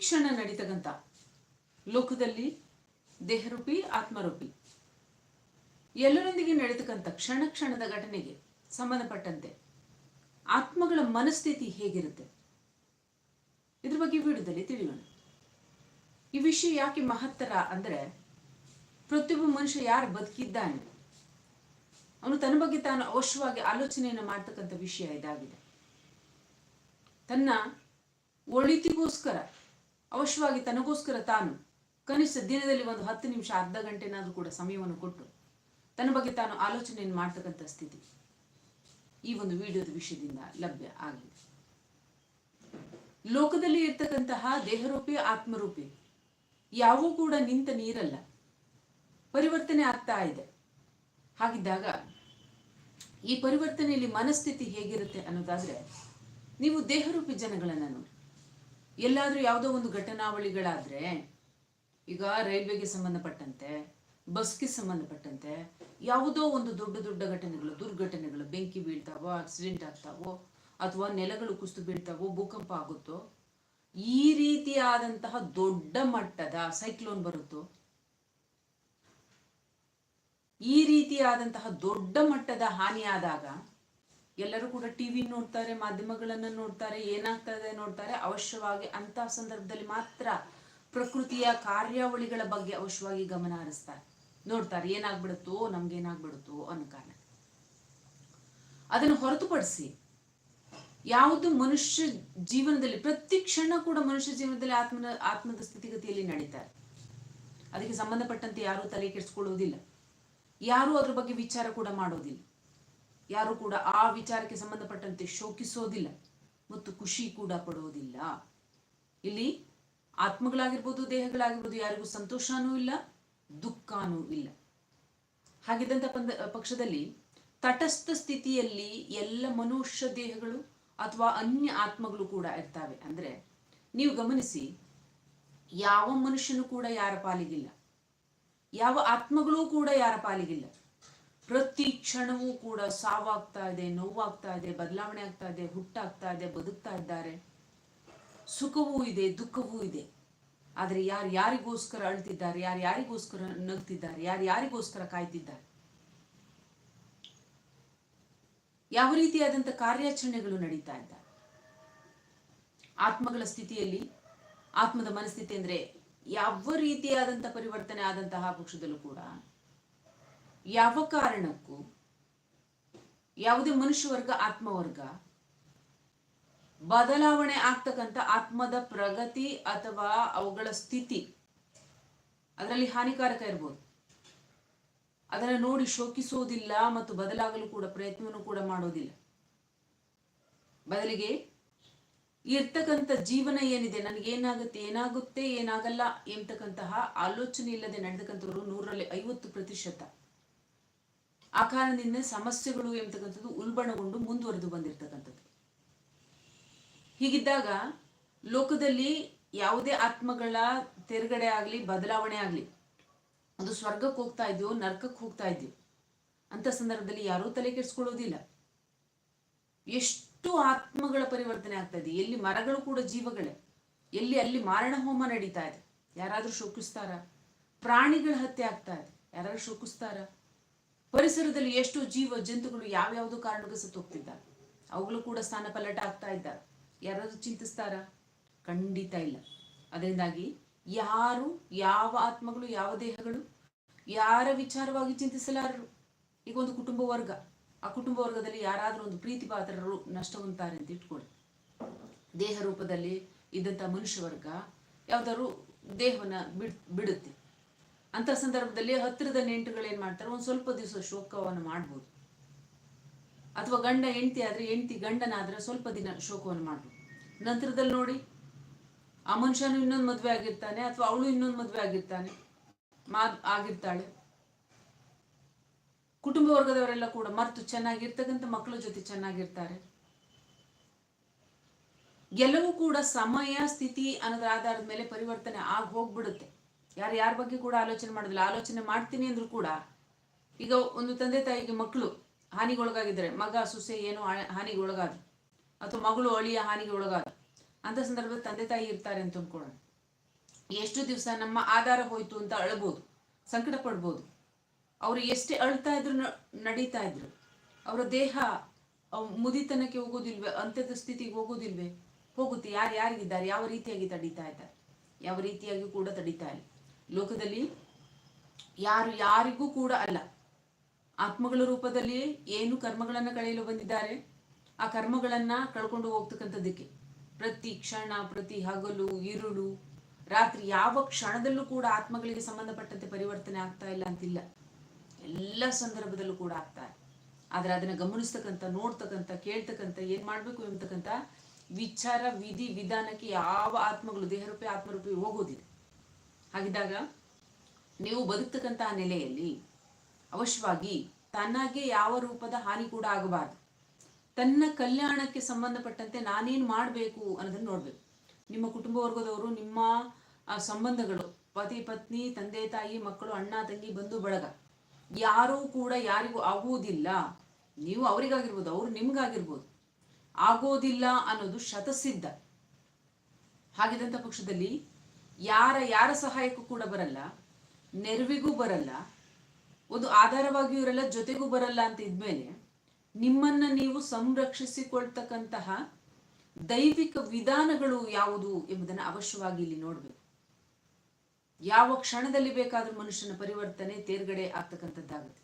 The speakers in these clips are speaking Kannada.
ಕ್ಷಣ ನಡೀತಕ್ಕಂಥ ಲೋಕದಲ್ಲಿ ದೇಹರೂಪಿ, ಆತ್ಮರೂಪಿ. ಎಲ್ಲರೊಂದಿಗೆ ನಡೀತಕ್ಕಂಥ ಕ್ಷಣ ಕ್ಷಣದ ಘಟನೆಗೆ ಸಂಬಂಧಪಟ್ಟಂತೆ ಆತ್ಮಗಳ ಮನಸ್ಥಿತಿ ಹೇಗಿರುತ್ತೆ? ಇದ್ರ ಬಗ್ಗೆ ವಿಡಿಯೋದಲ್ಲಿ ತಿಳಿಯೋಣ. ಈ ವಿಷಯ ಯಾಕೆ ಮಹತ್ತರ ಅಂದರೆ ಪ್ರತಿಯೊಬ್ಬ ಮನುಷ್ಯ ಯಾರು ಬದುಕಿದ್ದಾನೆ, ಅವನು ತನ್ನ ಬಗ್ಗೆ ತಾನು ಅವಶ್ಯವಾಗಿ ಆಲೋಚನೆಯನ್ನು ಮಾಡ್ತಕ್ಕಂಥ ವಿಷಯ ಇದಾಗಿದೆ. ತನ್ನ ಒಳಿತಿಗೋಸ್ಕರ ಅವಶ್ಯವಾಗಿ ತನಗೋಸ್ಕರ ತಾನು ಕನಿಷ್ಠ ದಿನದಲ್ಲಿ ಒಂದು ಹತ್ತು ನಿಮಿಷ ಅರ್ಧ ಗಂಟೆನಾದ್ರೂ ಕೂಡ ಸಮಯವನ್ನು ಕೊಟ್ಟು ತನ್ನ ಬಗ್ಗೆ ತಾನು ಆಲೋಚನೆಯನ್ನು ಮಾಡ್ತಕ್ಕಂಥ ಸ್ಥಿತಿ ಈ ಒಂದು ವಿಡಿಯೋದ ವಿಷಯದಿಂದ ಲಭ್ಯ ಆಗಿದೆ. ಲೋಕದಲ್ಲಿ ಇರ್ತಕ್ಕಂತಹ ದೇಹರೂಪಿ, ಆತ್ಮರೂಪಿ ಯಾವೂ ಕೂಡ ನಿಂತ ನೀರಲ್ಲ. ಪರಿವರ್ತನೆ ಆಗ್ತಾ ಇದೆ. ಹಾಗಿದ್ದಾಗ ಈ ಪರಿವರ್ತನೆಯಲ್ಲಿ ಮನಸ್ಥಿತಿ ಹೇಗಿರುತ್ತೆ ಅನ್ನೋದಾದ್ರೆ ನೀವು ದೇಹರೂಪಿ ಜನಗಳನ್ನ ನೋಡಿ. ಎಲ್ಲಾದ್ರೂ ಯಾವುದೋ ಒಂದು ಘಟನಾವಳಿಗಳಾದರೆ, ಈಗ ರೈಲ್ವೆಗೆ ಸಂಬಂಧಪಟ್ಟಂತೆ ಬಸ್ಗೆ ಸಂಬಂಧಪಟ್ಟಂತೆ, ಯಾವುದೋ ಒಂದು ದೊಡ್ಡ ದೊಡ್ಡ ಘಟನೆಗಳು, ದುರ್ಘಟನೆಗಳು, ಬೆಂಕಿ ಬೀಳ್ತಾವೋ ಆಕ್ಸಿಡೆಂಟ್ ಆಗ್ತಾವೋ, ಅಥವಾ ನೆಲಗಳು ಕುಸಿದು ಬೀಳ್ತಾವೋ, ಭೂಕಂಪ ಆಗುತ್ತೋ, ಈ ರೀತಿಯಾದಂತಹ ದೊಡ್ಡ ಮಟ್ಟದ ಸೈಕ್ಲೋನ್ ಬರುತ್ತೋ, ಈ ರೀತಿಯಾದಂತಹ ದೊಡ್ಡ ಮಟ್ಟದ ಹಾನಿಯಾದಾಗ ಎಲ್ಲರೂ ಕೂಡ ಟಿವಿ ನೋಡ್ತಾರೆ, ಮಾಧ್ಯಮಗಳನ್ನ ನೋಡ್ತಾರೆ, ಏನಾಗ್ತದೆ ನೋಡ್ತಾರೆ, ಅವಶ್ಯವಾಗಿ ಅಂತ ಸಂದರ್ಭದಲ್ಲಿ ಮಾತ್ರ ಪ್ರಕೃತಿಯ ಕಾರ್ಯಾವಳಿಗಳ ಬಗ್ಗೆ ಅವಶ್ಯವಾಗಿ ಗಮನ ಹರಿಸ್ತಾರೆ. ನೋಡ್ತಾರೆ, ಏನಾಗ್ಬಿಡುತ್ತೋ ನಮ್ಗೆ ಏನಾಗ್ಬಿಡುತ್ತೋ ಅನ್ನೋ ಕಾರಣ. ಅದನ್ನು ಹೊರತುಪಡಿಸಿ ಯಾವುದು ಮನುಷ್ಯ ಜೀವನದಲ್ಲಿ, ಪ್ರತಿ ಕ್ಷಣ ಕೂಡ ಮನುಷ್ಯ ಜೀವನದಲ್ಲಿ ಆತ್ಮನ, ಆತ್ಮದ ಸ್ಥಿತಿಗತಿಯಲ್ಲಿ ನಡೀತಾರೆ. ಅದಕ್ಕೆ ಸಂಬಂಧಪಟ್ಟಂತೆ ಯಾರೂ ತಲೆ ಕೆಡಿಸ್ಕೊಳ್ಳುವುದಿಲ್ಲ ಯಾರೂ ಅದ್ರ ಬಗ್ಗೆ ವಿಚಾರ ಕೂಡ ಮಾಡೋದಿಲ್ಲ. ಯಾರು ಕೂಡ ಆ ವಿಚಾರಕ್ಕೆ ಸಂಬಂಧಪಟ್ಟಂತೆ ಶೋಕಿಸೋದಿಲ್ಲ ಮತ್ತು ಖುಷಿ ಕೂಡ ಪಡುವುದಿಲ್ಲ ಇಲ್ಲಿ ಆತ್ಮಗಳಾಗಿರ್ಬೋದು, ದೇಹಗಳಾಗಿರ್ಬೋದು, ಯಾರಿಗೂ ಸಂತೋಷನೂ ಇಲ್ಲ, ದುಃಖನೂ ಇಲ್ಲ. ಹಾಗಿದ್ದಂಥ ಪಂದ, ಪಕ್ಷದಲ್ಲಿ ತಟಸ್ಥ ಸ್ಥಿತಿಯಲ್ಲಿ ಎಲ್ಲ ಮನುಷ್ಯ ದೇಹಗಳು ಅಥವಾ ಅನ್ಯ ಆತ್ಮಗಳು ಕೂಡ ಇರ್ತವೆ. ಅಂದ್ರೆ ನೀವು ಗಮನಿಸಿ, ಯಾವ ಮನುಷ್ಯನು ಕೂಡ ಯಾರ ಪಾಲಿಗಿಲ್ಲ. ಯಾವ ಆತ್ಮಗಳೂ ಕೂಡ ಯಾರ ಪಾಲಿಗಿಲ್ಲ. ಪ್ರತಿ ಕ್ಷಣವೂ ಕೂಡ ಸಾವಾಗ್ತಾ ಇದೆ, ನೋವಾಗ್ತಾ ಇದೆ, ಬದಲಾವಣೆ ಆಗ್ತಾ ಇದೆ, ಹುಟ್ಟಾಗ್ತಾ ಇದೆ, ಬದುಕ್ತಾ ಇದ್ದಾರೆ. ಸುಖವೂ ಇದೆ, ದುಃಖವೂ ಇದೆ. ಆದರೆ ಯಾರು ಯಾರಿಗೋಸ್ಕರ ಅಳ್ತಿದ್ದಾರೆ, ಯಾರು ಯಾರಿಗೋಸ್ಕರ ನಗ್ತಿದ್ದಾರೆ, ಯಾರು ಯಾರಿಗೋಸ್ಕರ ಕಾಯ್ತಿದ್ದಾರೆ? ಯಾವ ರೀತಿಯಾದಂಥ ಕಾರ್ಯಾಚರಣೆಗಳು ನಡೀತಾ ಇದ್ದಾರೆ ಆತ್ಮಗಳ ಸ್ಥಿತಿಯಲ್ಲಿ, ಆತ್ಮದ ಮನಸ್ಥಿತಿ ಅಂದರೆ ಯಾವ ರೀತಿಯಾದಂಥ ಪರಿವರ್ತನೆ ಆದಂತಹ ಪಕ್ಷದಲ್ಲೂ ಕೂಡ ಯಾವ ಕಾರಣಕ್ಕೂ ಯಾವುದೇ ಮನುಷ್ಯ ವರ್ಗ ಆತ್ಮವರ್ಗ ಬದಲಾವಣೆ ಆಗ್ತಕ್ಕಂಥ ಆತ್ಮದ ಪ್ರಗತಿ ಅಥವಾ ಅವುಗಳ ಸ್ಥಿತಿ ಅದರಲ್ಲಿ ಹಾನಿಕಾರಕ ಇರ್ಬೋದು. ಅದನ್ನು ನೋಡಿ ಶೋಕಿಸೋದಿಲ್ಲ ಮತ್ತು ಬದಲಾಗಲು ಕೂಡ ಪ್ರಯತ್ನವನ್ನು ಕೂಡ ಮಾಡೋದಿಲ್ಲ. ಬದಲಿಗೆ ಇರ್ತಕ್ಕಂಥ ಜೀವನ ಏನಿದೆ, ನನಗೇನಾಗುತ್ತೆ, ಏನಾಗುತ್ತೆ, ಏನಾಗಲ್ಲ ಎಂಬತಕ್ಕಂತಹ ಆಲೋಚನೆ ಇಲ್ಲದೆ ನಡೆದಕ್ಕಂಥವ್ರು ನೂರಲ್ಲಿ ಐವತ್ತು ಪ್ರತಿಶತ. ಆ ಕಾರಣದಿಂದ ಸಮಸ್ಯೆಗಳು ಎಂಬತಕ್ಕಂಥದ್ದು ಉಲ್ಬಣಗೊಂಡು ಮುಂದುವರೆದು ಬಂದಿರತಕ್ಕಂಥದ್ದು. ಹೀಗಿದ್ದಾಗ ಲೋಕದಲ್ಲಿ ಯಾವುದೇ ಆತ್ಮಗಳ ತೆರಗಡೆ ಆಗಲಿ, ಬದಲಾವಣೆ ಆಗಲಿ ಅದು ಸ್ವರ್ಗಕ್ಕೆ ಹೋಗ್ತಾ ಇದೆಯೋ, ನರ್ಕಕ್ಕೆ ಹೋಗ್ತಾ ಇದೆಯೋ, ಅಂತ ಸಂದರ್ಭದಲ್ಲಿ ಯಾರೂ ತಲೆ ಕೆಡಿಸ್ಕೊಳ್ಳೋದಿಲ್ಲ. ಎಷ್ಟು ಆತ್ಮಗಳ ಪರಿವರ್ತನೆ ಆಗ್ತಾ ಇದೆ. ಎಲ್ಲಿ ಮರಗಳು ಕೂಡ ಜೀವಗಳೇ. ಎಲ್ಲಿ ಅಲ್ಲಿ ಮಾರಣ ಹೋಮ ನಡೀತಾ ಇದೆ. ಯಾರಾದರೂ ಶೋಕಿಸ್ತಾರ? ಪ್ರಾಣಿಗಳ ಹತ್ಯೆ ಆಗ್ತಾ ಇದೆ. ಯಾರಾದರೂ ಶೋಕಿಸ್ತಾರ? ಪರಿಸರದಲ್ಲಿ ಎಷ್ಟು ಜೀವ ಜಂತುಗಳು ಯಾವ್ಯಾವುದೋ ಕಾರಣಕ್ಕೆ ಸತ್ತು ಹೋಗ್ತಿದ್ದಾರೆ ಅವುಗಳು ಕೂಡ ಸ್ಥಾನ ಪಲ್ಲಟ ಆಗ್ತಾ ಇದ್ದಾರೆ. ಯಾರಾದ್ರೂ ಚಿಂತಿಸ್ತಾರ? ಖಂಡಿತ ಇಲ್ಲ. ಅದರಿಂದಾಗಿ ಯಾರು, ಯಾವ ಆತ್ಮಗಳು, ಯಾವ ದೇಹಗಳು, ಯಾರ ವಿಚಾರವಾಗಿ ಚಿಂತಿಸಲಾರರು? ಈಗ ಒಂದು ಕುಟುಂಬ ವರ್ಗ. ಆ ಕುಟುಂಬ ವರ್ಗದಲ್ಲಿ ಯಾರಾದರೂ ಒಂದು ಪ್ರೀತಿ ಪಾತ್ರರು ನಷ್ಟ ಹೊಂದ್ತಾರೆ ಅಂತ ಇಟ್ಕೊಳ್ಳಿ. ದೇಹ ರೂಪದಲ್ಲಿ ಇದ್ದಂಥ ಮನುಷ್ಯ ವರ್ಗ ಯಾವ್ದಾದ್ರು ದೇಹವನ್ನ ಬಿಡ್, ಬಿಡುತ್ತೆ. ಅಂತ ಸಂದರ್ಭದಲ್ಲಿ ಹತ್ತಿರದ ನೆಂಟುಗಳು ಏನ್ ಮಾಡ್ತಾರೆ? ಒಂದು ಸ್ವಲ್ಪ ದಿವಸ ಶೋಕವನ್ನು ಮಾಡ್ಬೋದು. ಅಥವಾ ಗಂಡ ಹೆಂಡತಿ ಆದ್ರೆ ಹೆಂಡತಿ ಗಂಡನಾದ್ರೆ ಸ್ವಲ್ಪ ದಿನ ಶೋಕವನ್ನು ಮಾಡ್ಬೋದು. ನಂತರದಲ್ಲಿ ನೋಡಿ, ಆ ಮನುಷ್ಯನು ಇನ್ನೊಂದು ಮದುವೆ ಆಗಿರ್ತಾನೆ ಅಥವಾ ಅವಳು ಇನ್ನೊಂದು ಮದುವೆ ಆಗಿರ್ತಾನೆ ಮಾ ಆಗಿರ್ತಾಳೆ. ಕುಟುಂಬ ವರ್ಗದವರೆಲ್ಲ ಕೂಡ ಮರ್ತು ಚೆನ್ನಾಗಿರ್ತಕ್ಕಂಥ ಮಕ್ಕಳ ಜೊತೆ ಚೆನ್ನಾಗಿರ್ತಾರೆ. ಎಲ್ಲವೂ ಕೂಡ ಸಮಯ, ಸ್ಥಿತಿ ಅನ್ನೋದ್ರ ಆಧಾರದ ಮೇಲೆ ಪರಿವರ್ತನೆ ಆಗಿ ಹೋಗ್ಬಿಡುತ್ತೆ. ಯಾರು ಯಾರ ಬಗ್ಗೆ ಕೂಡ ಆಲೋಚನೆ ಮಾಡೋದಿಲ್ಲ. ಆಲೋಚನೆ ಮಾಡ್ತೀನಿ ಅಂದ್ರೂ ಕೂಡ ಈಗ ಒಂದು ತಂದೆ ತಾಯಿಗೆ ಮಕ್ಕಳು ಹಾನಿಗೊಳಗಾಗಿದ್ದಾರೆ ಮಗ ಸುಸೆ ಏನು ಹಾನಿಗೆ ಒಳಗಾದ್ರು ಅಥವಾ ಮಗಳು ಅಳಿಯ ಹಾನಿಗೆ ಒಳಗಾದ ಅಂತ ಸಂದರ್ಭದಲ್ಲಿ ತಂದೆ ತಾಯಿ ಇರ್ತಾರೆ ಅಂತ ಅಂದ್ಕೊಳ್ಳೋಣ. ಎಷ್ಟು ದಿವಸ ನಮ್ಮ ಆಧಾರ ಹೋಯ್ತು ಅಂತ ಅಳ್ಬೋದು, ಸಂಕಟ ಪಡ್ಬೋದು, ಅವರು ಎಷ್ಟೇ ಅಳ್ತಾ ಇದ್ರು ನಡೀತಾ ಇದ್ರು, ಅವರ ದೇಹ ಮುದಿತನಕ್ಕೆ ಹೋಗೋದಿಲ್ವೇ, ಅಂತ್ಯದ ಸ್ಥಿತಿಗೆ ಹೋಗೋದಿಲ್ವೇ, ಹೋಗುತ್ತೆ. ಯಾರು ಯಾರಿಗಿದ್ದಾರೆ? ಯಾವ ರೀತಿಯಾಗಿ ತಡೀತಾ ಇದ್ದಾರೆ? ಯಾವ ರೀತಿಯಾಗಿ ಕೂಡ ತಡೀತಾ ಇಲ್ಲ. ಲೋಕದಲ್ಲಿ ಯಾರು ಯಾರಿಗೂ ಕೂಡ ಅಲ್ಲ. ಆತ್ಮಗಳ ರೂಪದಲ್ಲಿ ಏನು ಕರ್ಮಗಳನ್ನು ಕಳೆಯಲು ಬಂದಿದ್ದಾರೆ, ಆ ಕರ್ಮಗಳನ್ನು ಕಳ್ಕೊಂಡು ಹೋಗ್ತಕ್ಕಂಥದ್ದಕ್ಕೆ. ಪ್ರತಿ ಕ್ಷಣ, ಪ್ರತಿ ಹಗಲು, ಇರುಳು, ರಾತ್ರಿ ಯಾವ ಕ್ಷಣದಲ್ಲೂ ಕೂಡ ಆತ್ಮಗಳಿಗೆ ಸಂಬಂಧಪಟ್ಟಂತೆ ಪರಿವರ್ತನೆ ಆಗ್ತಾ ಇಲ್ಲ ಅಂತಿಲ್ಲ. ಎಲ್ಲ ಸಂದರ್ಭದಲ್ಲೂ ಕೂಡ ಆಗ್ತಾ ಆದರೆ ಅದನ್ನ ಗಮನಿಸ್ತಕ್ಕಂಥ, ನೋಡ್ತಕ್ಕಂಥ, ಕೇಳ್ತಕ್ಕಂಥ, ಏನು ಮಾಡಬೇಕು ಎಂಬತಕ್ಕಂಥ ವಿಚಾರ, ವಿಧಿ, ವಿಧಾನಕ್ಕೆ ಯಾವ ಆತ್ಮಗಳು, ದೇಹರೂಪಿ, ಆತ್ಮರೂಪಿ ಹೋಗೋದಿಲ್ಲ. ಹಾಗಿದ್ದಾಗ ನೀವು ಬದುಕ್ತಕ್ಕಂತಹ ನೆಲೆಯಲ್ಲಿ ಅವಶ್ಯವಾಗಿ ತನಗೆ ಯಾವ ರೂಪದ ಹಾನಿ ಕೂಡ ಆಗಬಾರ್ದು. ತನ್ನ ಕಲ್ಯಾಣಕ್ಕೆ ಸಂಬಂಧಪಟ್ಟಂತೆ ನಾನೇನು ಮಾಡಬೇಕು ಅನ್ನೋದನ್ನು ನೋಡಬೇಕು. ನಿಮ್ಮ ಕುಟುಂಬ ವರ್ಗದವರು, ನಿಮ್ಮ ಸಂಬಂಧಗಳು, ಪತಿ, ಪತ್ನಿ, ತಂದೆ, ತಾಯಿ, ಮಕ್ಕಳು, ಅಣ್ಣ, ತಂಗಿ, ಬಂಧು, ಬಳಗ, ಯಾರೂ ಕೂಡ ಯಾರಿಗೂ ಆಗುವುದಿಲ್ಲ ನೀವು ಅವರಿಗಾಗಿರ್ಬೋದು, ಅವರು ನಿಮ್ಗಾಗಿರ್ಬೋದು. ಆಗೋದಿಲ್ಲ ಅನ್ನೋದು ಶತಸಿದ್ಧ. ಹಾಗಿದ್ದಂಥ ಪಕ್ಷದಲ್ಲಿ ಯಾರ ಯಾರ ಸಹಾಯಕ್ಕೂ ಕೂಡ ಬರಲ್ಲ, ನೆರವಿಗೂ ಬರಲ್ಲ, ಒಂದು ಆಧಾರವಾಗಿಯೂ ಇರಲ್ಲ, ಜೊತೆಗೂ ಬರಲ್ಲ ಅಂತ ಇದ್ಮೇಲೆ ನಿಮ್ಮನ್ನ ನೀವು ಸಂರಕ್ಷಿಸಿಕೊಳ್ತಕ್ಕಂತಹ ದೈವಿಕ ವಿಧಾನಗಳು ಯಾವುದು ಎಂಬುದನ್ನು ಅವಶ್ಯವಾಗಿ ಇಲ್ಲಿ ನೋಡ್ಬೇಕು. ಯಾವ ಕ್ಷಣದಲ್ಲಿ ಬೇಕಾದ್ರೂ ಮನುಷ್ಯನ ಪರಿವರ್ತನೆ ತೇರ್ಗಡೆ ಆಗ್ತಕ್ಕಂಥದ್ದಾಗುತ್ತೆ.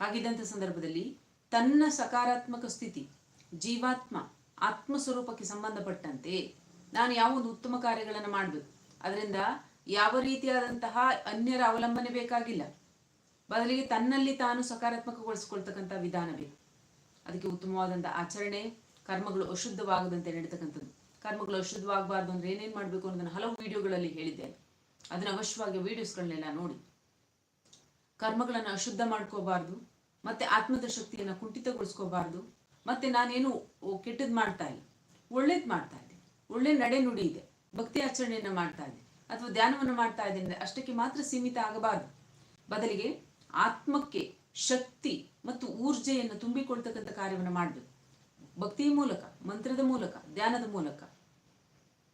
ಹಾಗಿದ್ದಂಥ ಸಂದರ್ಭದಲ್ಲಿ ತನ್ನ ಸಕಾರಾತ್ಮಕ ಸ್ಥಿತಿ, ಜೀವಾತ್ಮ ಆತ್ಮ ಸ್ವರೂಪಕ್ಕೆ ಸಂಬಂಧಪಟ್ಟಂತೆ ನಾನು ಯಾವ ಒಂದು ಉತ್ತಮ ಕಾರ್ಯಗಳನ್ನು ಮಾಡಬೇಕು? ಅದರಿಂದ ಯಾವ ರೀತಿಯಾದಂತಹ ಅನ್ಯರ ಅವಲಂಬನೆ ಬೇಕಾಗಿಲ್ಲ. ಬದಲಿಗೆ ತನ್ನಲ್ಲಿ ತಾನು ಸಕಾರಾತ್ಮಕಗೊಳಿಸಿಕೊಳ್ತಕ್ಕಂಥ ವಿಧಾನ ಬೇಕು. ಅದಕ್ಕೆ ಉತ್ತಮವಾದಂಥ ಆಚರಣೆ, ಕರ್ಮಗಳು ಅಶುದ್ಧವಾಗದಂತೆ ನಡೀತಕ್ಕಂಥದ್ದು. ಕರ್ಮಗಳು ಅಶುದ್ಧವಾಗಬಾರ್ದು ಅಂದ್ರೆ ಏನೇನು ಮಾಡಬೇಕು ಅನ್ನೋದನ್ನು ಹಲವು ವಿಡಿಯೋಗಳಲ್ಲಿ ಹೇಳಿದ್ದೇನೆ. ಅದನ್ನ ಅವಶ್ಯವಾಗಿ ವಿಡಿಯೋಸ್ಗಳನ್ನೆಲ್ಲ ನೋಡಿ. ಕರ್ಮಗಳನ್ನು ಅಶುದ್ಧ ಮಾಡ್ಕೋಬಾರ್ದು, ಮತ್ತೆ ಆತ್ಮದ ಶಕ್ತಿಯನ್ನು ಕುಂಠಿತಗೊಳಿಸ್ಕೋಬಾರ್ದು, ಮತ್ತೆ ನಾನೇನು ಕೆಟ್ಟದ್ದು ಮಾಡ್ತಾ ಇಲ್ಲ, ಒಳ್ಳೇದು ಮಾಡ್ತಾ ಇದ್ದೆ ಒಳ್ಳೆ ನಡೆ ನುಡಿ ಇದೆ. ಭಕ್ತಿ ಆಚರಣೆಯನ್ನು ಮಾಡ್ತಾ ಇದೆ. ಅಥವಾ ಧ್ಯಾನವನ್ನು ಮಾಡ್ತಾ ಇದ್ದೇನೆ ಅಷ್ಟಕ್ಕೆ ಮಾತ್ರ ಸೀಮಿತ ಆಗಬಾರದು. ಬದಲಿಗೆ ಆತ್ಮಕ್ಕೆ ಶಕ್ತಿ ಮತ್ತು ಊರ್ಜೆಯನ್ನು ತುಂಬಿಕೊಳ್ತಕ್ಕಂಥ ಕಾರ್ಯವನ್ನು ಮಾಡಬೇಕು. ಭಕ್ತಿಯ ಮೂಲಕ, ಮಂತ್ರದ ಮೂಲಕ, ಧ್ಯಾನದ ಮೂಲಕ.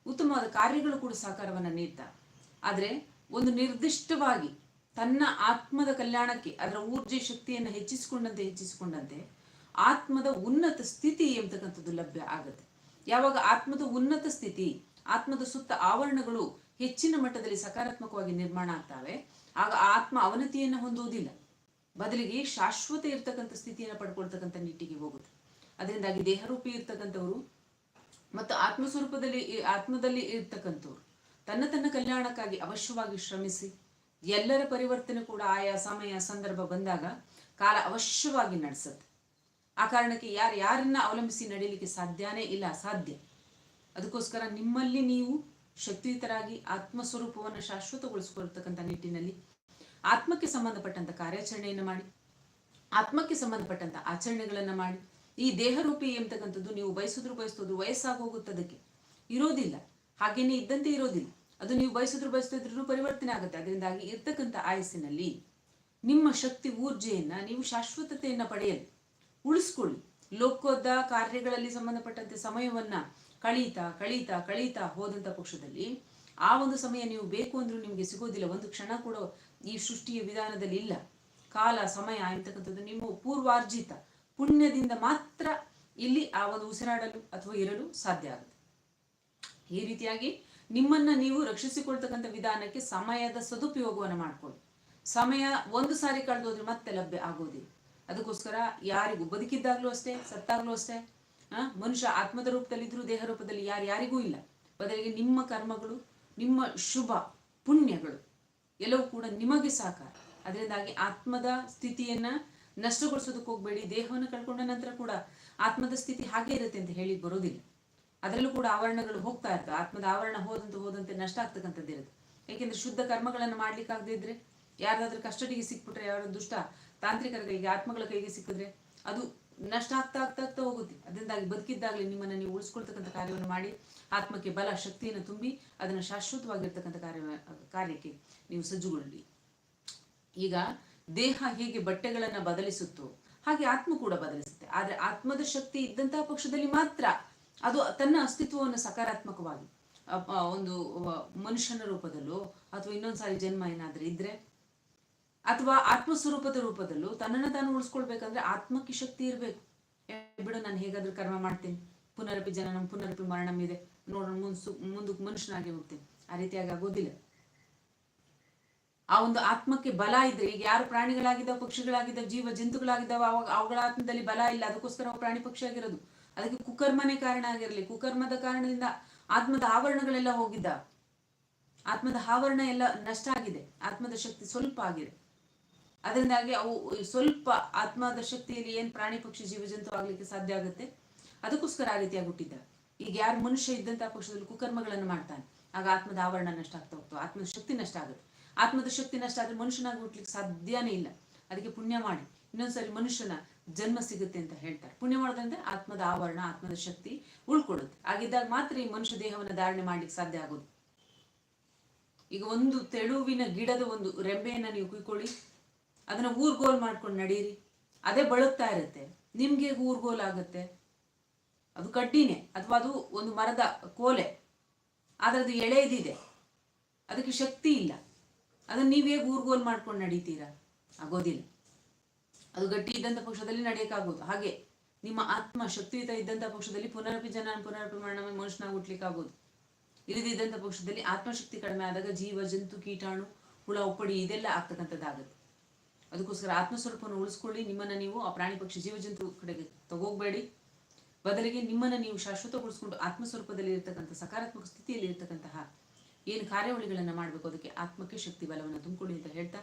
ಉತ್ತಮವಾದ ಕಾರ್ಯಗಳು ಕೂಡ ಸಹಕಾರವನ್ನು ನೀಡ್ತಾ. ಆದರೆ ಒಂದು ನಿರ್ದಿಷ್ಟವಾಗಿ ತನ್ನ ಆತ್ಮದ ಕಲ್ಯಾಣಕ್ಕೆ ಅದರ ಊರ್ಜೆ ಶಕ್ತಿಯನ್ನು ಹೆಚ್ಚಿಸಿಕೊಂಡಂತೆ ಹೆಚ್ಚಿಸಿಕೊಂಡಂತೆ ಆತ್ಮದ ಉನ್ನತ ಸ್ಥಿತಿ ಎಂಬತಕ್ಕಂಥದ್ದು ಲಭ್ಯ ಆಗುತ್ತೆ. ಯಾವಾಗ ಆತ್ಮದ ಉನ್ನತ ಸ್ಥಿತಿ, ಆತ್ಮದ ಸುತ್ತ ಆವರಣಗಳು ಹೆಚ್ಚಿನ ಮಟ್ಟದಲ್ಲಿ ಸಕಾರಾತ್ಮಕವಾಗಿ ನಿರ್ಮಾಣ ಆಗ್ತವೆ, ಆಗ ಆತ್ಮ ಅವನತಿಯನ್ನು ಹೊಂದುವುದಿಲ್ಲ. ಬದಲಿಗೆ ಶಾಶ್ವತ ಇರ್ತಕ್ಕಂಥ ಸ್ಥಿತಿಯನ್ನು ಪಡ್ಕೊಳ್ತಕ್ಕಂಥ ನಿಟ್ಟಿಗೆ ಹೋಗುತ್ತೆ. ಅದರಿಂದಾಗಿ ದೇಹರೂಪಿ ಇರ್ತಕ್ಕಂಥವರು ಮತ್ತು ಆತ್ಮಸ್ವರೂಪದಲ್ಲಿ ಆತ್ಮದಲ್ಲಿ ಇರ್ತಕ್ಕಂಥವ್ರು, ತನ್ನ ತನ್ನ ಕಲ್ಯಾಣಕ್ಕಾಗಿ ಅವಶ್ಯವಾಗಿ ಶ್ರಮಿಸಿ, ಎಲ್ಲರ ಪರಿವರ್ತನೆ ಕೂಡ ಆಯಾ ಸಮಯ, ಸಂದರ್ಭ ಬಂದಾಗ ಕಾಲ ಅವಶ್ಯವಾಗಿ ನಡೆಸುತ್ತೆ. ಆ ಕಾರಣಕ್ಕೆ ಯಾರು ಯಾರನ್ನ ಅವಲಂಬಿಸಿ ನಡೀಲಿಕ್ಕೆ ಸಾಧ್ಯನೇ ಇಲ್ಲ ಅಸಾಧ್ಯ ಅದಕ್ಕೋಸ್ಕರ ನಿಮ್ಮಲ್ಲಿ ನೀವು ಶಕ್ತಿಯುತರಾಗಿ ಆತ್ಮಸ್ವರೂಪವನ್ನು ಶಾಶ್ವತಗೊಳಿಸಿಕೊಳ್ತಕ್ಕಂಥ ನಿಟ್ಟಿನಲ್ಲಿ ಆತ್ಮಕ್ಕೆ ಸಂಬಂಧಪಟ್ಟಂತ ಕಾರ್ಯಾಚರಣೆಯನ್ನು ಮಾಡಿ, ಆತ್ಮಕ್ಕೆ ಸಂಬಂಧಪಟ್ಟಂತ ಆಚರಣೆಗಳನ್ನ ಮಾಡಿ. ಈ ದೇಹರೂಪಿ ಎಂಬತಕ್ಕಂಥದ್ದು ನೀವು ಬಯಸಿದ್ರು ಬಯಸ್ತೋದು ವಯಸ್ಸಾಗಿ ಹೋಗುತ್ತದಕ್ಕೆ ಇರೋದಿಲ್ಲ. ಹಾಗೇನೆ ಇದ್ದಂತೆ ಇರೋದಿಲ್ಲ. ಅದು ನೀವು ಬಯಸಿದ್ರು ಬಯಸ್ತಿದ್ರು ಪರಿವರ್ತನೆ ಆಗುತ್ತೆ. ಅದರಿಂದಾಗಿ ಇರ್ತಕ್ಕಂಥ ಆಯಸ್ಸಿನಲ್ಲಿ ನಿಮ್ಮ ಶಕ್ತಿ, ಊರ್ಜೆಯನ್ನ ನೀವು ಶಾಶ್ವತತೆಯನ್ನ ಪಡೆಯಲು. ಉಳಿಸ್ಕೊಳ್ಳಿ. ಲೋಕದ ಕಾರ್ಯಗಳಲ್ಲಿ ಸಂಬಂಧಪಟ್ಟಂತೆ ಸಮಯವನ್ನ ಕಳೀತಾ ಕಳೀತಾ ಕಳೀತಾ ಹೋದಂತ ಪಕ್ಷದಲ್ಲಿ ಆ ಒಂದು ಸಮಯ ನೀವು ಬೇಕು ಅಂದ್ರೂ ನಿಮಗೆ ಸಿಗೋದಿಲ್ಲ. ಒಂದು ಕ್ಷಣ ಕೂಡ ಈ ಸೃಷ್ಟಿಯ ವಿಧಾನದಲ್ಲಿ ಇಲ್ಲ. ಕಾಲ, ಸಮಯ ಅಂತಕ್ಕಂಥದ್ದು ನಿಮ್ಮ ಪೂರ್ವಾರ್ಜಿತ ಪುಣ್ಯದಿಂದ ಮಾತ್ರ ಇಲ್ಲಿ ಆ ಒಂದು ಉಸಿರಾಡಲು ಅಥವಾ ಇರಲು ಸಾಧ್ಯ ಆಗುತ್ತೆ. ಈ ರೀತಿಯಾಗಿ ನಿಮ್ಮನ್ನ ನೀವು ರಕ್ಷಿಸಿಕೊಳ್ತಕ್ಕಂಥ ವಿಧಾನಕ್ಕೆ ಸಮಯದ ಸದುಪಯೋಗವನ್ನು ಮಾಡ್ಕೊಳ್ಳಿ. ಸಮಯ ಒಂದು ಸಾರಿ ಕಳೆದೋದ್ರೆ ಮತ್ತೆ ಲಭ್ಯ ಆಗೋದಿಲ್ಲ. ಅದಕ್ಕೋಸ್ಕರ ಯಾರಿಗೂ ಬದುಕಿದ್ದಾಗ್ಲೂ ಅಷ್ಟೇ, ಸತ್ತಾಗ್ಲೂ ಅಷ್ಟೇ ಮನುಷ್ಯ ಆತ್ಮದ ರೂಪದಲ್ಲಿದ್ರು, ದೇಹ ರೂಪದಲ್ಲಿ ಯಾರು ಯಾರಿಗೂ ಇಲ್ಲ. ಬದಲಿಗೆ ನಿಮ್ಮ ಕರ್ಮಗಳು, ನಿಮ್ಮ ಶುಭ ಪುಣ್ಯಗಳು ಎಲ್ಲವೂ ಕೂಡ ನಿಮಗೆ ಸಾಕಾರ. ಅದರಿಂದಾಗಿ ಆತ್ಮದ ಸ್ಥಿತಿಯನ್ನ ನಷ್ಟಗೊಳಿಸೋದಕ್ಕೆ ಹೋಗ್ಬೇಡಿ. ದೇಹವನ್ನು ಕಳ್ಕೊಂಡ ನಂತರ ಕೂಡ ಆತ್ಮದ ಸ್ಥಿತಿ ಹಾಗೆ ಇರುತ್ತೆ ಅಂತ ಹೇಳಿ ಬರೋದಿಲ್ಲ. ಅದರಲ್ಲೂ ಕೂಡ ಆವರಣಗಳು ಹೋಗ್ತಾ ಇರ್ತವೆ ಆತ್ಮದ ಆವರಣ ಹೋದಂತೆ ಹೋದಂತೆ ನಷ್ಟ ಆಗ್ತಕ್ಕಂಥದ್ದು ಇರುತ್ತೆ. ಏಕೆಂದ್ರೆ ಶುದ್ಧ ಕರ್ಮಗಳನ್ನು ಮಾಡ್ಲಿಕ್ಕಾಗದೇ ಇದ್ರೆ ಯಾರಾದ್ರೂ ಕಸ್ಟಡಿಗೆ ಸಿಕ್ಬಿಟ್ರೆ ಯಾರೋ ದುಷ್ಟ ತಾಂತ್ರಿಕರ ಕೈಗೆ, ಆತ್ಮಗಳ ಕೈಗೆ ಸಿಕ್ಕಿದ್ರೆ ಅದು ನಷ್ಟ ಆಗ್ತಾ ಆಗ್ತಾ ಆಗ್ತಾ ಹೋಗುತ್ತೆ. ಅದರಿಂದಾಗಿ ಬದುಕಿದ್ದಾಗಲೇ ನಿಮ್ಮನ್ನು ನೀವು ಉಳಿಸ್ಕೊಳ್ತಕ್ಕಂಥ ಕಾರ್ಯವನ್ನು ಮಾಡಿ, ಆತ್ಮಕ್ಕೆ ಬಲ, ಶಕ್ತಿಯನ್ನು ತುಂಬಿ ಅದನ್ನು ಶಾಶ್ವತವಾಗಿರ್ತಕ್ಕಂಥ ಕಾರ್ಯ ಕಾರ್ಯಕ್ಕೆ ನೀವು ಸಜ್ಜುಗೊಳ್ಳಿ. ಈಗ ದೇಹ ಹೇಗೆ ಬಟ್ಟೆಗಳನ್ನು ಬದಲಿಸುತ್ತೋ ಹಾಗೆ ಆತ್ಮ ಕೂಡ ಬದಲಿಸುತ್ತೆ. ಆದರೆ ಆತ್ಮದ ಶಕ್ತಿ ಇದ್ದಂತಹ ಪಕ್ಷದಲ್ಲಿ ಮಾತ್ರ ಅದು ತನ್ನ ಅಸ್ತಿತ್ವವನ್ನು ಸಕಾರಾತ್ಮಕವಾಗಿ ಒಂದು ಮನುಷ್ಯನ ರೂಪದಲ್ಲೋ ಅಥವಾ ಇನ್ನೊಂದು ಸಾರಿ ಜನ್ಮ ಏನಾದರೂ ಇದ್ರೆ ಅಥವಾ ಆತ್ಮಸ್ವರೂಪದ ರೂಪದಲ್ಲೂ ತನ್ನನ್ನು ತಾನು ಉಳಿಸ್ಕೊಳ್ಬೇಕಂದ್ರೆ ಆತ್ಮಕ್ಕೆ ಶಕ್ತಿ ಇರಬೇಕು. ಬಿಡು, ನಾನು ಹೇಗಾದ್ರೂ ಕರ್ಮ ಮಾಡ್ತೀನಿ. ಪುನರಪಿ ಜನನಂ, ಪುನರಪಿ ಮರಣಂ ಇದೆ. ನೋಡೋಣ ಮುನ್ಸು ಮುಂದಕ್ಕೆ ಮನುಷ್ಯನಾಗಿ ಹೋಗ್ತೀನಿ. ಆ ರೀತಿಯಾಗಿ ಆಗೋದಿಲ್ಲ. ಆ ಒಂದು ಆತ್ಮಕ್ಕೆ ಬಲ ಇದ್ರೆ, ಈಗ ಯಾರು ಪ್ರಾಣಿಗಳಾಗಿದ್ದಾವೆ, ಪಕ್ಷಿಗಳಾಗಿದ್ದಾವೆ, ಜೀವ ಜಂತುಗಳಾಗಿದ್ದಾವೆ, ಅವಾಗ ಅವುಗಳ ಆತ್ಮದಲ್ಲಿ ಬಲ ಇಲ್ಲ. ಅದಕ್ಕೋಸ್ಕರ ಅವು ಪ್ರಾಣಿ ಪಕ್ಷಿ ಆಗಿರೋದು. ಅದಕ್ಕೆ ಕುಕರ್ಮನೇ ಕಾರಣ ಆಗಿರಲಿ. ಕುಕರ್ಮದ ಕಾರಣದಿಂದ ಆತ್ಮದ ಆವರಣಗಳೆಲ್ಲ ಹೋಗಿದ್ದ ಆತ್ಮದ ಆವರಣ ಎಲ್ಲ ನಷ್ಟ ಆಗಿದೆ. ಆತ್ಮದ ಶಕ್ತಿ ಸ್ವಲ್ಪ ಆಗಿದೆ. ಅದರಿಂದಾಗಿ ಅವು ಸ್ವಲ್ಪ ಆತ್ಮದ ಶಕ್ತಿಯಲ್ಲಿ ಏನ್ ಪ್ರಾಣಿ ಪಕ್ಷಿ ಜೀವಜಂತು ಆಗ್ಲಿಕ್ಕೆ ಸಾಧ್ಯ ಆಗುತ್ತೆ? ಅದಕ್ಕೋಸ್ಕರ ಆ ರೀತಿಯಾಗಿ ಹುಟ್ಟಿದ್ದ. ಈಗ ಯಾರು ಮನುಷ್ಯ ಇದ್ದಂತಹ ಪಕ್ಷದಲ್ಲಿ ಕುಕರ್ಮಗಳನ್ನು ಮಾಡ್ತಾನೆ, ಆಗ ಆತ್ಮದ ಆವರಣ ನಷ್ಟ ಆಗ್ತಾ ಹೋಗ್ತವೆ ಆತ್ಮದ ಶಕ್ತಿ ನಷ್ಟ ಆಗುತ್ತೆ. ಆತ್ಮದ ಶಕ್ತಿ ನಷ್ಟ ಆದ್ರೆ ಮನುಷ್ಯನಾಗಿ ಹುಟ್ಲಿಕ್ಕೆ ಸಾಧ್ಯನೇ ಇಲ್ಲ. ಅದಕ್ಕೆ ಪುಣ್ಯ ಮಾಡಿ. ಇನ್ನೊಂದ್ಸರಿ ಮನುಷ್ಯನ ಜನ್ಮ ಸಿಗುತ್ತೆ ಅಂತ ಹೇಳ್ತಾರೆ. ಪುಣ್ಯ ಮಾಡೋದಂದ್ರೆ ಆತ್ಮದ ಆವರಣ, ಆತ್ಮದ ಶಕ್ತಿ ಉಳ್ಕೊಡುತ್ತೆ ಆಗಿದ್ದಾಗ ಮಾತ್ರ ಈ ಮನುಷ್ಯ ದೇಹವನ್ನು ಧಾರಣೆ ಮಾಡ್ಲಿಕ್ಕೆ ಸಾಧ್ಯ ಆಗೋದು. ಈಗ ಒಂದು ತೆಳುವಿನ ಗಿಡದ ಒಂದು ರೆಂಬೆಯನ್ನ ನೀವು ಕುಯ್ಕೊಳ್ಳಿ. ಅದನ್ನ ಊರ್ಗೋಲ್ ಮಾಡ್ಕೊಂಡು ನಡೀರಿ. ಅದೇ ಬಳಕ್ತಾ ಇರುತ್ತೆ. ನಿಮ್ಗೆ ಊರ್ಗೋಲ್ ಆಗುತ್ತೆ? ಅದು ಕಡ್ಡಿನೇ, ಅಥವಾ ಅದು ಒಂದು ಮರದ ಕೋಲೆ. ಆದ್ರೆ ಎಳೆ ಇದಿದೆ. ಅದಕ್ಕೆ ಶಕ್ತಿ ಇಲ್ಲ. ಅದನ್ನ ನೀವು ಹೇಗೆ ಊರ್ಗೋಲ್ ಮಾಡ್ಕೊಂಡು ನಡೀತೀರಾ? ಆಗೋದಿಲ್ಲ. ಅದು ಗಟ್ಟಿ ಇದ್ದಂಥ ಪಕ್ಷದಲ್ಲಿ ನಡೆಯೋಕ್ಕಾಗೋದು. ಹಾಗೆ ನಿಮ್ಮ ಆತ್ಮ ಶಕ್ತಿಯುತ ಇದ್ದಂಥ ಪಕ್ಷದಲ್ಲಿ ಪುನರಪಿ ಜನ, ಪುನರಪಿ ಮರಣ ಮನುಷ್ಯನಾಗಿ ಹುಟ್ಲಿಕ್ಕಾಗೋದು ಇಲ್ಲದಿದ್ದಂಥ ಪಕ್ಷದಲ್ಲಿ ಆತ್ಮಶಕ್ತಿ ಕಡಿಮೆ ಆದಾಗ ಜೀವ, ಜಂತು, ಕೀಟಾಣು, ಹುಳ, ಉಪ್ಪಡಿ ಇದೆಲ್ಲ ಆಗ್ತಕ್ಕಂಥದ್ದಾಗುತ್ತೆ. ಅದಕ್ಕೋಸ್ಕರ ಆತ್ಮಸ್ವರೂಪವನ್ನು ಉಳಿಸ್ಕೊಳ್ಳಿ. ನಿಮ್ಮನ್ನ ನೀವು ಆ ಪ್ರಾಣಿ ಪಕ್ಷಿ ಜೀವ ಜಂತು ಕಡೆಗೆ ತಗೋಗ್ಬೇಡಿ. ಬದಲಿಗೆ ನಿಮ್ಮನ್ನ ನೀವು ಶಾಶ್ವತಗೊಳಿಸ್ಕೊಂಡು ಆತ್ಮಸ್ವರೂಪದಲ್ಲಿ ಇರತಕ್ಕಂಥ ಸಕಾರಾತ್ಮಕ ಸ್ಥಿತಿಯಲ್ಲಿ ಇರತಕ್ಕಂತಹ ಏನು ಕಾರ್ಯವಳಿಗಳನ್ನು ಮಾಡಬೇಕು. ಅದಕ್ಕೆ ಆತ್ಮಕ್ಕೆ ಶಕ್ತಿ ಬಲವನ್ನು ತುಂಬಿಕೊಳ್ಳಿ ಅಂತ ಹೇಳ್ತಾ.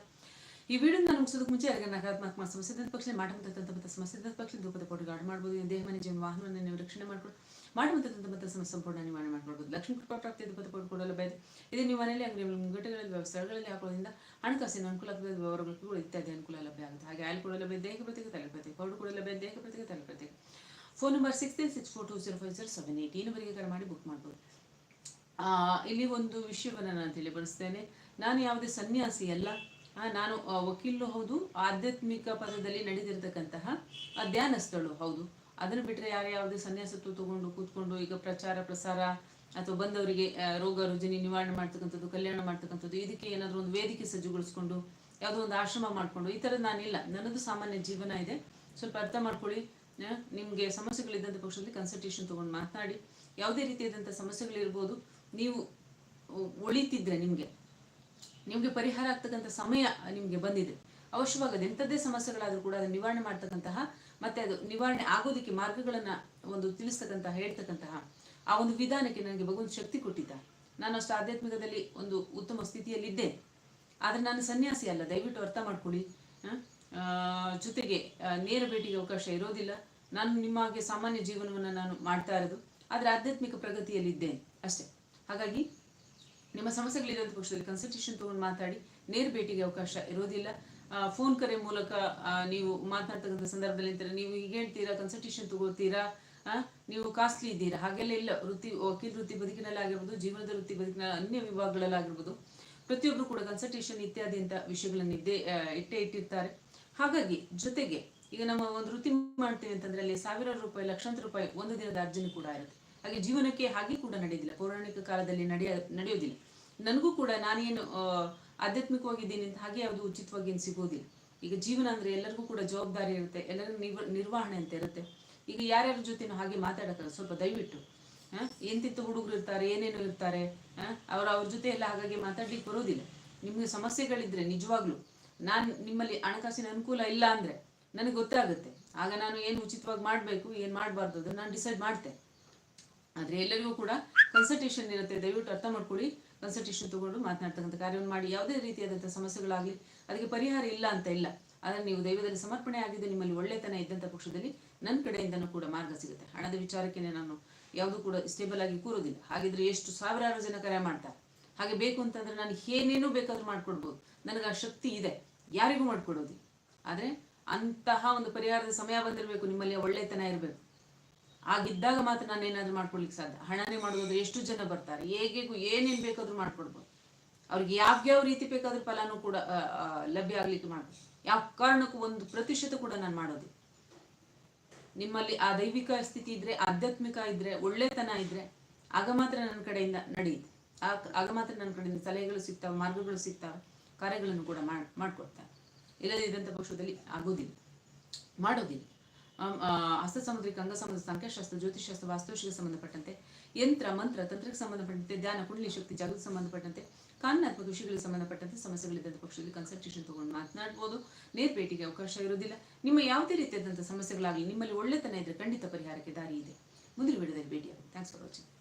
ಈ ವಿಡಿಯೋ ನಾನು ಮುಗಿಸೋದಕ್ಕೆ ಮುಂಚೆ ಅದಕ್ಕೆ ನಕಾರಾತ್ಮಕ ಸಮಸ್ಯೆ ಪಕ್ಷ ಮಾಡುವಂಥ ಸಮಸ್ಯೆ ಇದ್ದ ಪಕ್ಷ ಧೂಪದ ಕೊಡುಗೆ ಆಡ್ ಮಾಡ್ಬೋದು. ದೇಹ, ಮನೆ, ಜೀವನ, ವಾಹನವನ್ನು ನೀವು ರಕ್ಷಣೆ ಮಾಡ್ಕೊಂಡು ಮಾಡುವಂಥ ಮತ್ತೆ ಸಮಸ್ಯೆ ಸಂಪೂರ್ಣ ನಿವಾರಣೆ ಮಾಡ್ಕೊಳ್ಬೋದು. ಲಕ್ಷ್ಮೀ ಕೃಪಾ ಪ್ರಾಪ್ತಿ ಪೋಟಿ ಕೊಡಲು ಬೇರೆ ಇದು ನೀವು ಮನೆಯಲ್ಲಿ ಅಂಗಡಿ ಘಟಗಳಲ್ಲಿ ವ್ಯವಸ್ಥೆಗಳಲ್ಲಿ ಹಾಕೋದ್ರಿಂದ ಹಣಕಾಸಿನ ಅನುಕೂಲ ವ್ಯವಹಾರಗಳು ಇತ್ಯಾದಿ ಅನುಕೂಲ ಲಭ್ಯ ಆಗುತ್ತೆ. ಹಾಗೆ ಆಯಿಲ್ ಕೂಡ ಲಭ್ಯ ದೇಹ ಪ್ರತ್ಯೇಕ ತಲೆ ಪ್ರತ್ಯೇಕ, ಪೌಡರ್ ಕೂಡ ಲಭ್ಯ ದೇಹ ಪ್ರತ್ಯೇಕ ತಲೆ phone number six three six four two zero five seven eight ಈ ನಂಬರಿಗೆ ಕರೆ ಮಾಡಿ ಬುಕ್ ಮಾಡ್ಬೋದು. ಇಲ್ಲಿ ಒಂದು ವಿಷಯವನ್ನು ನಾನು ತಿಳಿಪಡಿಸ್ತೇನೆ ನಾನು ಯಾವುದೇ ಸನ್ಯಾಸಿ ಅಲ್ಲ. ನಾನು ವಕೀಲು ಹೌದು. ಆಧ್ಯಾತ್ಮಿಕ ಪದದಲ್ಲಿ ನಡೆದಿರತಕ್ಕಂತಹ ಧ್ಯಾನಸ್ಥಳು ಹೌದು. ಅದನ್ನು ಬಿಟ್ಟರೆ ಯಾರ್ಯಾವುದು ಸನ್ಯಾಸತ್ವ ತಗೊಂಡು ಕೂತ್ಕೊಂಡು ಈಗ ಪ್ರಚಾರ, ಪ್ರಸಾರ ಅಥವಾ ಬಂದವರಿಗೆ ರೋಗ, ರುಜಿನಿ ನಿವಾರಣೆ ಮಾಡ್ತಕ್ಕಂಥದ್ದು, ಕಲ್ಯಾಣ ಮಾಡ್ತಕ್ಕಂಥದ್ದು, ಇದಕ್ಕೆ ಏನಾದರೂ ಒಂದು ವೇದಿಕೆ ಸಜ್ಜುಗೊಳಿಸ್ಕೊಂಡು ಯಾವುದೋ ಒಂದು ಆಶ್ರಮ ಮಾಡಿಕೊಂಡು ಈ ಥರದ್ದು ನಾನಿಲ್ಲ. ನನ್ನದು ಸಾಮಾನ್ಯ ಜೀವನ ಇದೆ. ಸ್ವಲ್ಪ ಅರ್ಥ ಮಾಡ್ಕೊಳ್ಳಿ. ನಿಮಗೆ ಸಮಸ್ಯೆಗಳಿದ್ದಂಥ ಪಕ್ಷದಲ್ಲಿ ಕನ್ಸಲ್ಟೇಷನ್ ತೊಗೊಂಡು ಮಾತನಾಡಿ. ಯಾವುದೇ ರೀತಿಯಾದಂಥ ಸಮಸ್ಯೆಗಳಿರ್ಬೋದು, ನೀವು ಒಳಿತಿದ್ರೆ ನಿಮಗೆ ನಿಮಗೆ ಪರಿಹಾರ ಆಗ್ತಕ್ಕಂಥ ಸಮಯ ನಿಮಗೆ ಬಂದಿದೆ. ಅವಶ್ಯವಾಗಿ ಅದು ಎಂಥದ್ದೇ ಸಮಸ್ಯೆಗಳಾದರೂ ಕೂಡ ಅದನ್ನು ನಿವಾರಣೆ ಮಾಡ್ತಕ್ಕಂತಹ ಮತ್ತೆ ಅದು ನಿವಾರಣೆ ಆಗೋದಕ್ಕೆ ಮಾರ್ಗಗಳನ್ನ ಒಂದು ತಿಳಿಸ್ತಕ್ಕಂತಹ ಹೇಳ್ತಕ್ಕಂತಹ ಆ ಒಂದು ವಿಧಾನಕ್ಕೆ ನನಗೆ ಭಗವಂತ ಶಕ್ತಿ ಕೊಟ್ಟಿದ್ದ. ನಾನು ಅಷ್ಟು ಆಧ್ಯಾತ್ಮಿಕದಲ್ಲಿ ಒಂದು ಉತ್ತಮ ಸ್ಥಿತಿಯಲ್ಲಿದ್ದೆ. ಆದರೆ ನಾನು ಸನ್ಯಾಸಿ ಅಲ್ಲ. ದಯವಿಟ್ಟು ಅರ್ಥ ಮಾಡ್ಕೊಳ್ಳಿ. ಜೊತೆಗೆ ನೇರ ಭೇಟಿಗೆ ಅವಕಾಶ ಇರೋದಿಲ್ಲ. ನಾನು ನಿಮ್ಮ ಹಾಗೆ ಸಾಮಾನ್ಯ ಜೀವನವನ್ನು ನಾನು ಮಾಡ್ತಾ ಇರೋದು. ಆದರೆ ಆಧ್ಯಾತ್ಮಿಕ ಪ್ರಗತಿಯಲ್ಲಿದ್ದೇನೆ ಅಷ್ಟೇ. ಹಾಗಾಗಿ ನಿಮ್ಮ ಸಮಸ್ಯೆಗಳಿರೋ ಪಕ್ಷದಲ್ಲಿ ಕನ್ಸಲ್ಟೇಷನ್ ತಗೊಂಡು ಮಾತಾಡಿ, ನೇರ ಭೇಟಿಗೆ ಅವಕಾಶ ಇರೋದಿಲ್ಲ. ಫೋನ್ ಕರೆ ಮೂಲಕ ನೀವು ಮಾತನಾಡ್ತಕ್ಕಂಥ ಸಂದರ್ಭದಲ್ಲಿ ಅಂತಾರೆ, ನೀವು ಈಗ ಹೇಳ್ತೀರಾ ಕನ್ಸಲ್ಟೇಷನ್ ತಗೋತೀರಾ ನೀವು ಕಾಸ್ಟ್ಲಿ ಇದ್ದೀರಾ, ಹಾಗೆಲ್ಲ ಇಲ್ಲ. ವೃತ್ತಿ, ವಕೀಲ ವೃತ್ತಿ ಬದುಕಿನಲ್ಲಾಗಿರ್ಬೋದು, ಜೀವನದ ವೃತ್ತಿ ಬದುಕಿನ ಅನ್ಯ ವಿಭಾಗಗಳಲ್ಲಾಗಿರ್ಬೋದು ಪ್ರತಿಯೊಬ್ಬರು ಕೂಡ ಕನ್ಸಲ್ಟೇಷನ್ ಇತ್ಯಾದಿ ಅಂತ ವಿಷಯಗಳನ್ನು ಇದ್ದೇ ಇಟ್ಟೇ ಇಟ್ಟಿರ್ತಾರೆ. ಹಾಗಾಗಿ, ಜೊತೆಗೆ, ಈಗ ನಮ್ಮ ಒಂದು ವೃತ್ತಿ ಮಾಡ್ತೀವಿ ಅಂತಂದ್ರೆ ಅಲ್ಲಿ ಸಾವಿರಾರು ರೂಪಾಯಿ, ಲಕ್ಷಾಂತರ ರೂಪಾಯಿ ಒಂದು ದಿನದ ಅರ್ಜನೆ ಕೂಡ ಇರುತ್ತೆ. ಹಾಗೆ ಜೀವನಕ್ಕೆ ಹಾಗೆ ಕೂಡ ನಡೆಯೋದಿಲ್ಲ ಪೌರಾಣಿಕ ಕಾಲದಲ್ಲಿ ನಡೆಯ, ನಡೆಯೋದಿಲ್ಲ. ನನಗೂ ಕೂಡ ನಾನೇನು ಆಧ್ಯಾತ್ಮಿಕವಾಗಿದ್ದೀನಿ ಅಂತ ಹಾಗೆ ಯಾವುದು ಉಚಿತವಾಗಿ ಏನು ಸಿಗೋದಿಲ್ಲ. ಈಗ ಜೀವನ ಅಂದ್ರೆ ಎಲ್ಲರಿಗೂ ಕೂಡ ಜವಾಬ್ದಾರಿ ಇರುತ್ತೆ ಎಲ್ಲರಿಗೂ ನಿರ್ವಹಣೆ ಅಂತ ಇರುತ್ತೆ. ಈಗ ಯಾರ್ಯಾರ ಜೊತೆನೂ ಹಾಗೆ ಮಾತಾಡಕ್ಕಲ್ಲ ಸ್ವಲ್ಪ ದಯವಿಟ್ಟು ಆ, ಎಂತಿಂತ ಹುಡುಗರು ಇರ್ತಾರೆ ಏನೇನು ಇರ್ತಾರೆ ಅವ್ರ ಅವ್ರ ಜೊತೆ ಎಲ್ಲ ಹಾಗಾಗಿ ಮಾತಾಡ್ಲಿಕ್ಕೆ ಬರೋದಿಲ್ಲ. ನಿಮ್ಗೆ ಸಮಸ್ಯೆಗಳಿದ್ರೆ ನಿಜವಾಗ್ಲೂ ನಾನು ನಿಮ್ಮಲ್ಲಿ ಹಣಕಾಸಿನ ಅನುಕೂಲ ಇಲ್ಲ ಅಂದ್ರೆ ನನಗೆ ಗೊತ್ತಾಗುತ್ತೆ. ಆಗ ನಾನು ಏನು ಉಚಿತವಾಗಿ ಮಾಡಬೇಕು ಏನು ಮಾಡಬಾರ್ದು ಅದನ್ನು ನಾನು ಡಿಸೈಡ್ ಮಾಡ್ತೆ. ಆದರೆ ಎಲ್ಲರಿಗೂ ಕೂಡ ಕನ್ಸಲ್ಟೇಷನ್ ಇರುತ್ತೆ ದಯವಿಟ್ಟು ಅರ್ಥ ಮಾಡ್ಕೊಳ್ಳಿ. ಕನ್ಸಲ್ಟೇಷನ್ ತಗೊಂಡು ಮಾತನಾಡ್ತಕ್ಕಂಥ ಕಾರ್ಯವನ್ನು ಮಾಡಿ, ಯಾವುದೇ ರೀತಿಯಾದಂಥ ಸಮಸ್ಯೆಗಳಾಗಲಿ ಅದಕ್ಕೆ ಪರಿಹಾರ ಇಲ್ಲ ಅಂತ ಇಲ್ಲ. ಆದರೆ ನೀವು ದೈವದಲ್ಲಿ ಸಮರ್ಪಣೆ ಆಗಿದ್ದು ನಿಮ್ಮಲ್ಲಿ ಒಳ್ಳೆತನ ಇದ್ದಂಥ ಪಕ್ಷದಲ್ಲಿ ನನ್ನ ಕಡೆಯಿಂದನೂ ಕೂಡ ಮಾರ್ಗ ಸಿಗುತ್ತೆ. ಹಣದ ವಿಚಾರಕ್ಕೆ ನಾನು ಯಾವುದೂ ಕೂಡ ಸ್ಟೇಬಲ್ ಆಗಿ ಕೂರೋದಿಲ್ಲ. ಹಾಗಿದ್ರೆ ಎಷ್ಟು ಸಾವಿರಾರು ಜನ ಕರೆ ಮಾಡ್ತಾರೆ. ಹಾಗೆ ಬೇಕು ಅಂತಂದ್ರೆ ನಾನು ಏನೇನೂ ಬೇಕಾದ್ರೂ ಮಾಡ್ಕೊಡ್ಬೋದು. ನನಗೆ ಆ ಶಕ್ತಿ ಇದೆ. ಯಾರಿಗೂ ಮಾಡ್ಕೊಡೋದು ಆದರೆ ಅಂತಹ ಒಂದು ಪರಿಹಾರದ ಸಮಯ ಬಂದಿರಬೇಕು. ನಿಮ್ಮಲ್ಲಿ ಒಳ್ಳೆತನ ಇರಬೇಕು. ಆಗಿದ್ದಾಗ ಮಾತ್ರ ನಾನು ಏನಾದರೂ ಮಾಡ್ಕೊಳ್ಲಿಕ್ಕೆ ಸಾಧ್ಯ. ಹಣನೇ ಮಾಡೋದಾದ್ರೆ ಎಷ್ಟು ಜನ ಬರ್ತಾರೆ? ಹೇಗೆಗೂ ಏನೇನು ಬೇಕಾದ್ರೂ ಮಾಡ್ಕೊಡ್ಬೋದು. ಅವ್ರಿಗೆ ಯಾವ ರೀತಿ ಬೇಕಾದ್ರೂ ಫಲಾನು ಕೂಡ ಲಭ್ಯ ಆಗ್ಲಿಕ್ಕೆ ಮಾಡ್ಬೋದು. ಯಾವ ಕಾರಣಕ್ಕೂ ಒಂದು ಪ್ರತಿಶತ ಕೂಡ ನಾನು ಮಾಡೋದು. ನಿಮ್ಮಲ್ಲಿ ಆ ದೈವಿಕ ಸ್ಥಿತಿ ಇದ್ರೆ, ಆಧ್ಯಾತ್ಮಿಕ ಇದ್ರೆ, ಒಳ್ಳೆತನ ಇದ್ರೆ, ಆಗ ಮಾತ್ರ ನನ್ನ ಕಡೆಯಿಂದ ನಡೆಯುತ್ತೆ. ಆಗ- ಮಾತ್ರ ನನ್ನ ಕಡೆಯಿಂದ ಸಲಹೆಗಳು ಸಿಗ್ತಾವೆ, ಮಾರ್ಗಗಳು ಸಿಗ್ತಾವೆ, ಕಾರ್ಯಗಳನ್ನು ಕೂಡ ಮಾಡಿಕೊಡ್ತಾರೆ. ಇಲ್ಲದೇ ಇದ್ದಂಥ ಪಕ್ಷದಲ್ಲಿ ಆಗೋದಿಲ್ಲ. ಮಾಡೋದಿಲ್ಲ. ಆಮ್, ಆ, ಹಸ್ತ ಸಮುದ್ರಿಕ ಅಂಗ ಸಂಬಂಧ ಸಂಖ್ಯಾಶಾಸ್ತ್ರ ಜ್ಯೋತಿಷಾಸ್ತ್ರ ವಾಸ್ತುಶಿಗೆ ಸಂಬಂಧಪಟ್ಟಂತೆ ಯಂತ್ರ ಮಂತ್ರ ತಂತ್ರಕ್ಕೆ ಸಂಬಂಧಪಟ್ಟಂತೆ ಧ್ಯಾನ ಕುಂಡಲಿ ಶಕ್ತಿ ಜಾಗೃತಿ ಸಂಬಂಧಪಟ್ಟಂತೆ ಕಾನೂನಾತ್ಮಕ ವಿಷಯಗಳಿಗೆ ಸಂಬಂಧಪಟ್ಟಂತೆ ಸಮಸ್ಯೆಗಳಿದ್ದ ಪಕ್ಷದಲ್ಲಿ ಕನ್ಸಲ್ಟೇಷನ್ ತಗೊಂಡು ಮಾತನಾಡ್ಬೋದು. ನೇರ ಭೇಟಿಗೆ ಅವಕಾಶ ಇರೋದಿಲ್ಲ ನಿಮ್ಮ ಯಾವುದೇ ರೀತಿಯಾದಂಥ ಸಮಸ್ಯೆಗಳಾಗಲಿ ನಿಮ್ಮಲ್ಲಿ ಒಳ್ಳೆತನ ಇದ್ರೆ ಖಂಡಿತ ಪರಿಹಾರಕ್ಕೆ ದಾರಿ ಇದೆ. ಮುಂದಿನ ವಿಡಿಯೋದಲ್ಲಿ ಭೇಟಿಯಾಗಿ ಥ್ಯಾಂಕ್ಸ್ ಫಾರ್ ವಾಚಿಂಗ್